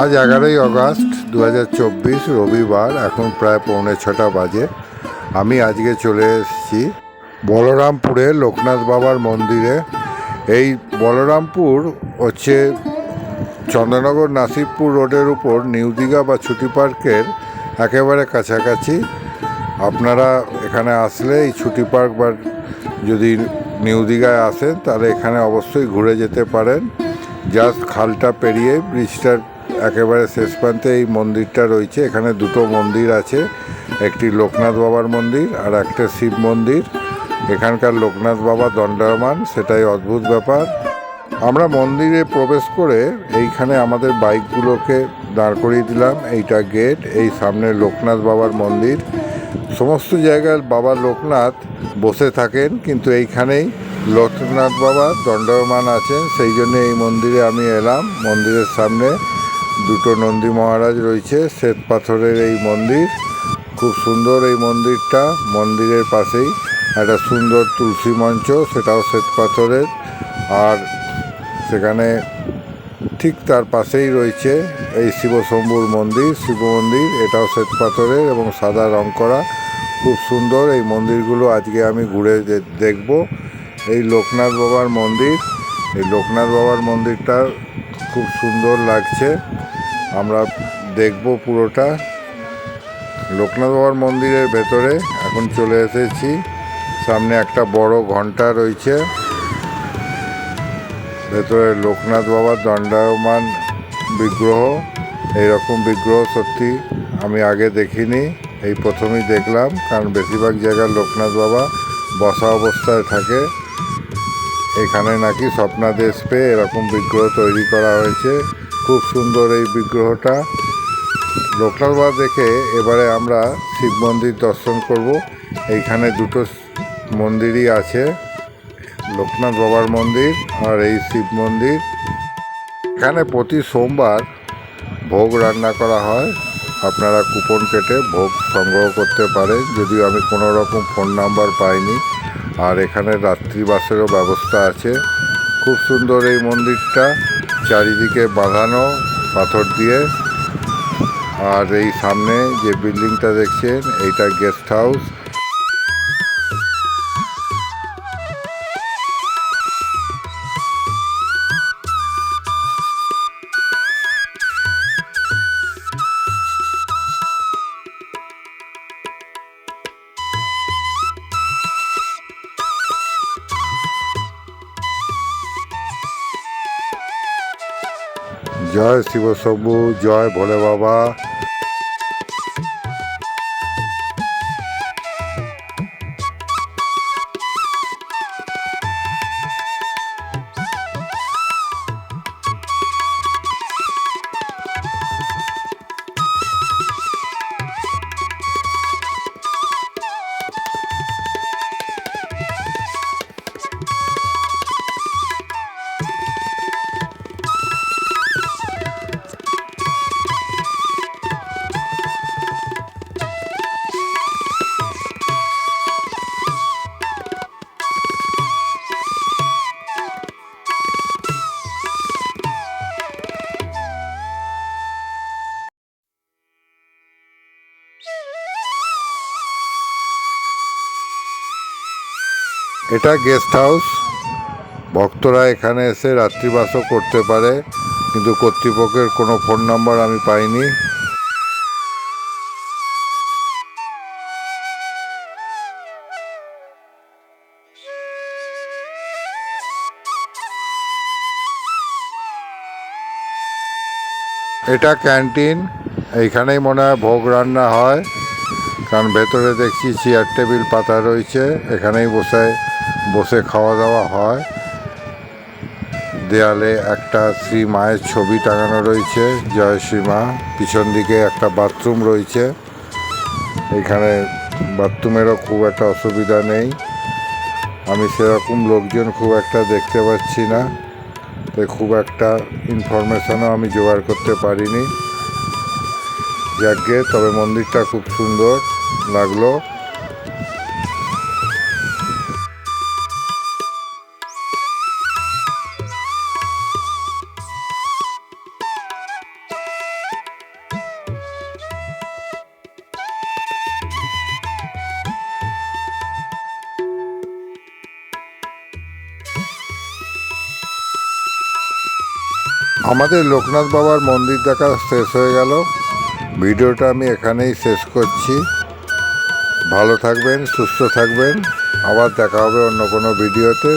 আজ এগারোই আগস্ট দু রবিবার, এখন প্রায় পৌনে ছটা বাজে। আমি আজকে চলে এসেছি বলরামপুরে লোকনাথ বাবার মন্দিরে। এই বলরামপুর হচ্ছে চন্দ্রনগর নাসিবপুর রোডের উপর নিউ দীঘা বা ছুটি পার্কের একেবারে কাছাকাছি। আপনারা এখানে আসলে এই ছুটি পার্ক বা যদি নিউ দীঘায় আসেন, তাহলে এখানে অবশ্যই ঘুরে যেতে পারেন। জাস্ট খালটা পেরিয়ে ব্রিজটার একেবারে শেষ প্রান্তে এই মন্দিরটা রয়েছে। এখানে দুটো মন্দির আছে। একটি লোকনাথ বাবার মন্দির আর একটা শিব মন্দির। এখানকার লোকনাথ বাবা দণ্ডায়মান, সেটাই অদ্ভুত ব্যাপার। আমরা মন্দিরে প্রবেশ করে এইখানে আমাদের বাইকগুলোকে দাঁড় করিয়ে দিলাম। এইটা গেট, এই সামনে লোকনাথ বাবার মন্দির। সমস্ত জায়গায় বাবা লোকনাথ বসে থাকেন, কিন্তু এইখানেই লোকনাথ বাবা দণ্ডমান আছেন। সেই জন্য এই মন্দিরে আমি এলাম। মন্দিরের সামনে দুটো নন্দী মহারাজ রয়েছে, শ্বেত পাথরের এই মন্দির। খুব সুন্দর এই মন্দিরটা, মন্দিরের পাশেই। একটা সুন্দর তুলসী মঞ্চ, সেটাও শ্বেত পাথরের। আর সেখানে ঠিক তার পাশেই রয়েছে এই শিবশম্ভুর মন্দির, শিব মন্দির। এটাও শ্বেত পাথরের এবং সাদা রং করা। খুব সুন্দর এই মন্দিরগুলো আজকে আমি ঘুরে দেখব। এই লোকনাথ বাবার মন্দির, এই লোকনাথ বাবার মন্দিরটা খুব সুন্দর লাগছে। আমরা দেখব পুরোটা। লোকনাথ বাবার মন্দিরের ভেতরে এখন চলে এসেছি। সামনে একটা বড় ঘণ্টা রয়েছে। ভেতরে লোকনাথ বাবার দণ্ডায়মান বিগ্রহ। এইরকম বিগ্রহ সত্যি আমি আগে দেখিনি, এই প্রথমেই দেখলাম, কারণ বেশিরভাগ জায়গায় লোকনাথ বাবা বসা অবস্থায় থাকে। এখানে নাকি স্বপ্নাদেশ পেয়ে এরকম বিগ্রহ তৈরি করা হয়েছে। খুব সুন্দর এই বিগ্রহটা। লোকনাথ বাবা দেখে এবারে আমরা শিব মন্দির দর্শন করব। এইখানে দুটো মন্দিরই আছে, লোকনাথ বাবার মন্দির আর এই শিব মন্দির। এখানে প্রতি সোমবার ভোগ রান্না করা হয়। আপনারা কুপন কেটে ভোগ সংগ্রহ করতে পারেন, যদিও আমি কোনো রকম ফোন নাম্বার পাইনি। আর এখানে রাত্রিবাসেরও ব্যবস্থা আছে। খুব সুন্দর এই মন্দিরটা। চারিদিকে বাঁধানো পাথর দিয়ে। আর এই সামনে যে বিল্ডিংটা দেখছেন এইটা গেস্ট হাউস। জয় শিবশম্ভু জয় ভোলে বাবা। এটা গেস্ট হাউস ভক্তরা এখানে এসে রাত্রিবাসও করতে পারে, কিন্তু কর্তৃপক্ষের কোনো ফোন নাম্বার আমি পাইনি। এটা ক্যান্টিন এইখানেই মনে হয় ভোগ রান্না হয়। কারণ ভেতরে দেখছি চেয়ার টেবিল পাতা রয়েছে। এখানেই বসে বসে খাওয়া দাওয়া হয়। দেয়ালে একটা শ্রী মায়ের ছবি টাঙানো রয়েছে। জয় শ্রী মা। পিছন দিকে একটা বাথরুম রয়েছে। এখানে বাথরুমেরও খুব একটা অসুবিধা নেই। আমি সেরকম লোকজন খুব একটা দেখতে পাচ্ছি না। তাই খুব একটা ইনফরমেশনও আমি জোগাড় করতে পারিনি। যাকে তবে মন্দিরটা খুব সুন্দর। লাগল। আমাদের লোকনাথ বাবার মন্দির দেখা শেষ হয়ে গেল। ভিডিওটা আমি এখানেই শেষ করছি। ভালো থাকবেন সুস্থ থাকবেন। আবার দেখা হবে অন্য কোনো ভিডিওতে।